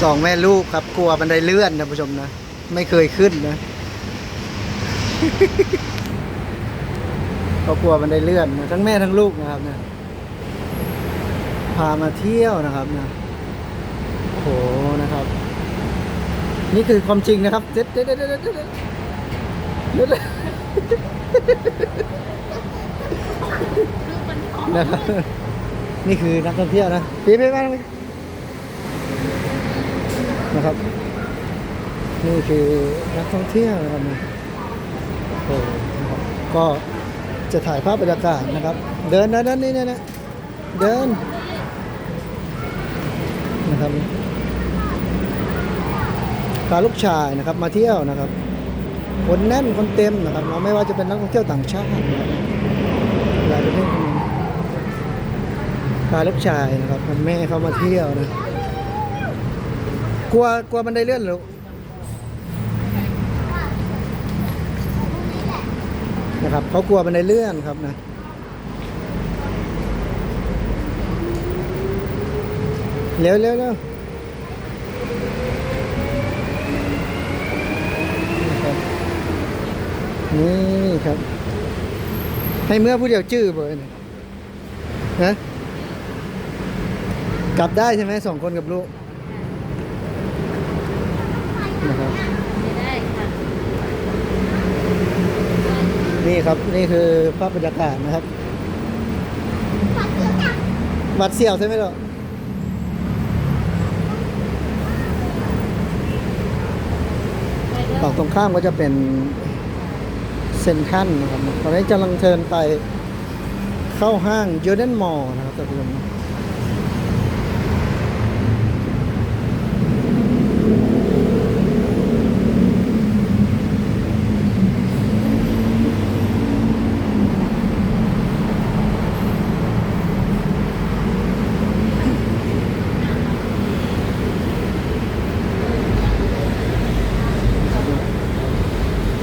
สองแม่ลูกครับกลัวบันไดเลื่อนนะผู้ชมนะ ไม่เคยขึ้นนะเขากลัวบันไดเลื่อนนะทั้งแม่ทั้งลูกนะครับนะพามาเที่ยวนะครับนะโอ้โหนะครับ นี่คือความจริงนะครับเด็ดเด็ดเด็ดเด็ดเด็ดเด็ดเด็ดลูกมันท้องนะครับ นี่คือนักท่องเที่ยวนะปีไปบ้างนะครับ นี่คือนักท่องเที่ยวนะครับนะโอ้ก็จะถ่ายภาพบรรยากาศนะครับ เดินนะเดินนี่นะนะเดินนะครับพาลูกชายนะครับมาเที่ยวนะครับ คนแน่นคนเต็มนะครับเราไม่ว่าจะเป็นนักท่องเที่ยวต่างชาตินะครับหลายประเทศ พาลูกชายนะครับพ่อแม่เขามาเที่ยวนะ กลัวกลัวบันไดเลื่อนหรือนะครับเขากลัวบันไดเลื่อนครับนะเร็วเร็วเร็วนี่ครับ ให้เมื่อผู้เดียวจื้อเบอร์นะ กลับได้ใช่ไหมสองคนกับลูกนะครับได้ค่ะนี่ครับนี่คือภาพบรรยากาศนะครับหวัดเสี่ยวใช่ไหมลูกฝั่งตรงข้ามก็จะเป็นเซนทันนะครับตอนนี้กำลังเทินไปเข้าห้างยูเดนมอลนะครับท่านผู้ชม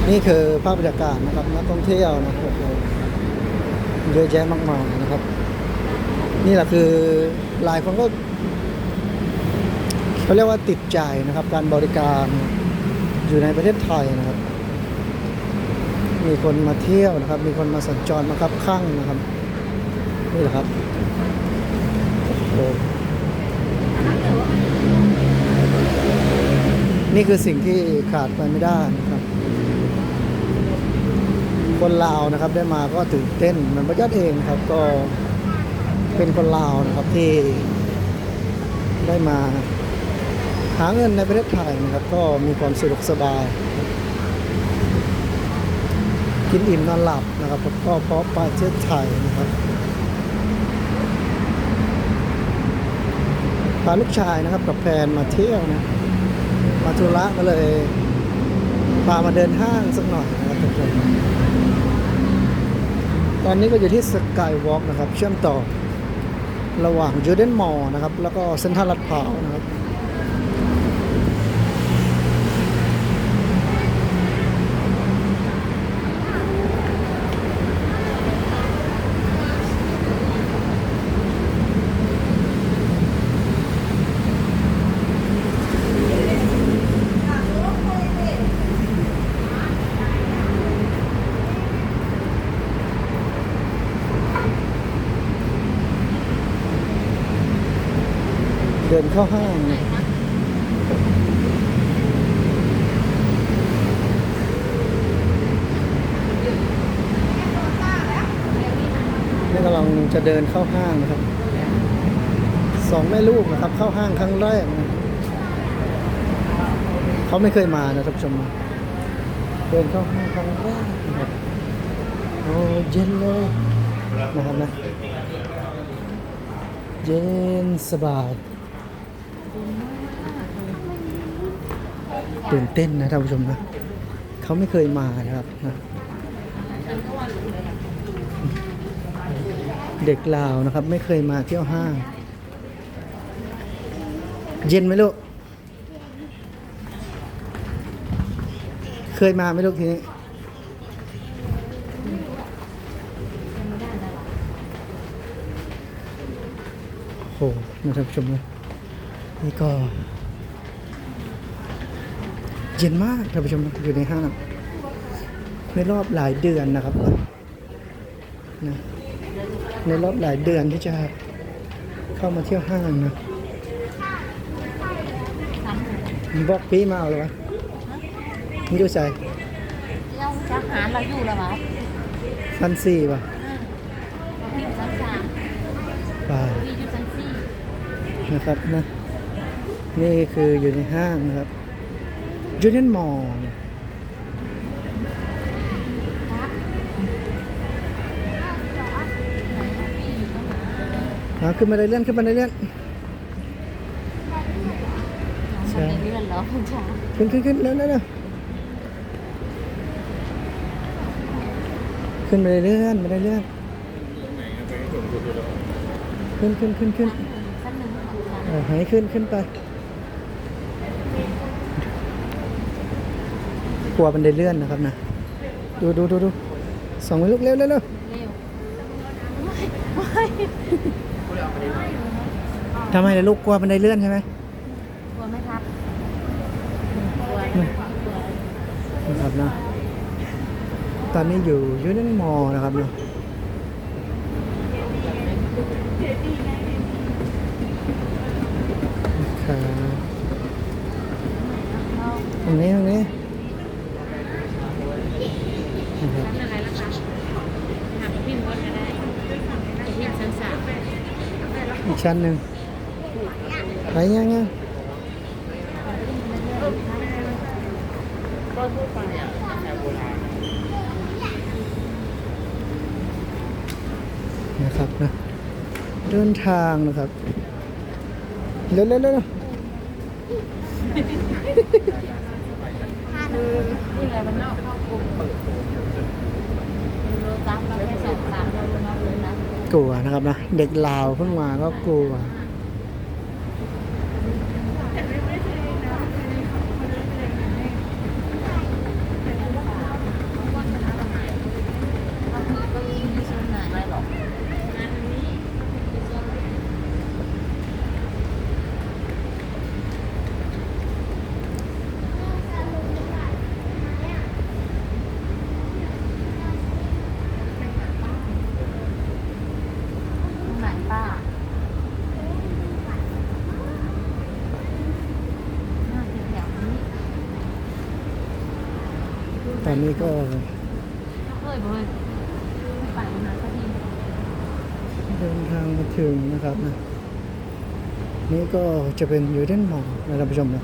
นี่คือภาพบรรยากาศนะครับนักท่องเที่ยวนะครับเยอะแยะมากมายนะครับ นี่แหละคือหลายคนก็เขาเรียกว่าติดใจนะครับ การบริการอยู่ในประเทศไทยนะครับ มีคนมาเที่ยวนะครับ มีคนมาสัญจรมาครับข้างนะครับ นี่แหละครับนี่คือสิ่งที่ขาดไปไม่ได้ คนลาวนะครับได้มาก็ตื่นเต้นเหมือนประยัดเองครับก็เป็นคนลาวนะครับที่ได้มาหาเงินในประเทศไทยนะครับ ก็มีความสะดวกสบาย กินอิ่มนอนหลับนะครับก็เพราะประเทศไทยนะครับพาลูกชายนะครับกับแฟนมาเที่ยวนะมาธุระก็เลยพามาเดินห้างสักหน่อยนะครับทุกคน อนนี้ก็อยู่ที่สกายวอล์กนะครับ เชื่อมต่อระหว่างยูเดนมอลนะครับ แล้วก็เซ็นทรัลลาดพร้าวนะครับ ดินเข้าห้างเนี่ยนี่กำลังจะเดินเข้าห้างนะครับ สองแม่ลูกนะครับ เข้าห้างครั้งแรกนะเขาไม่เคยมานะท่านผู้ชม เดินเข้าห้างครั้งแรกนะครับโอ้เย็นเลยนะครับนะเย็นสบาย ตื่นเต้นนะท่านผู้ชมนะเขาไม่เคยมานะครับนะเด็กลาวนะครับ ไม่เคยมาเที่ยวห้างเย็นไหมลูก เคยมาไหมลูกทีนี้โหนะท่านผู้ชมนะ นี่ก็ เย็นมากท่านผู้ชมนะอยู่ในห้างในรอบหลายเดือนนะครับนะในรอบหลายเดือนที่จะเข้ามาเที่ยวห้างนะสามหมื่นมีบอกพี่มาเอาเลยวะมีดูใส่เราจะหาเราอยู่แล้วมั้งพันสี่ป่ะเราพี่อยู่ชั้นสามป่าพี่อยู่ชั้นสี่นะครับนะ นี่คืออยู่ในห้างนะครับยูเนียนมอลครับพี่อยู่ตรงไหนขึ้นมาได้เลื่อนขึ้นมาได้เลื่อนใช่เลื่อนเหรอคุณจ๋าขึ้นขึ้นขึ้นเร็วเร็วขึ้นมาได้เลื่อนมาได้เลื่อนขึ้นขึ้นขึ้นขึ้นหนึ่งของฉันเออให้ขึ้นขึ้นไป ลัวมันได้เลื่อนนะครับนะ ดูดูดูดูส่องไปลูกเร็วเร็วเร็วเร็วไม่ไม่ทำไมล่ะลูกกลัวมันได้เลื่อนใช่ไหมกลัวไหมครับกลัวกลัวนะครับนะตอนนี้อยู่ยูเนียนมอลนะครับเนาะครับตรงนี้ตรงนี้นะครับ ชั้นอะไรล่ะคะถามพี่ก็จะได้พี่ชั้นสาม อีกชั้นหนึ่งไปยังยังนะครับนะเดินทางนะครับเร็วเร็วเร็วเร็วนี่อะไรมันนอกเข้ากลุ่มโลตัสเราแค่สองสามเราลงมาเลยนะ กลัวนะครับนะเด็กลาวเพิ่งมาก็กลัว บางทีก็มีที่โซนไหนไม่หรอก ไหนป้าน่าจะแถวนี้ ตอ นี้ก็เคยบ่เลยไปนะสักทีเดินทางมาถึงนะครับนะนี่ก็จะเป็นยูเดนมอลนะท่านผู้ชมนะ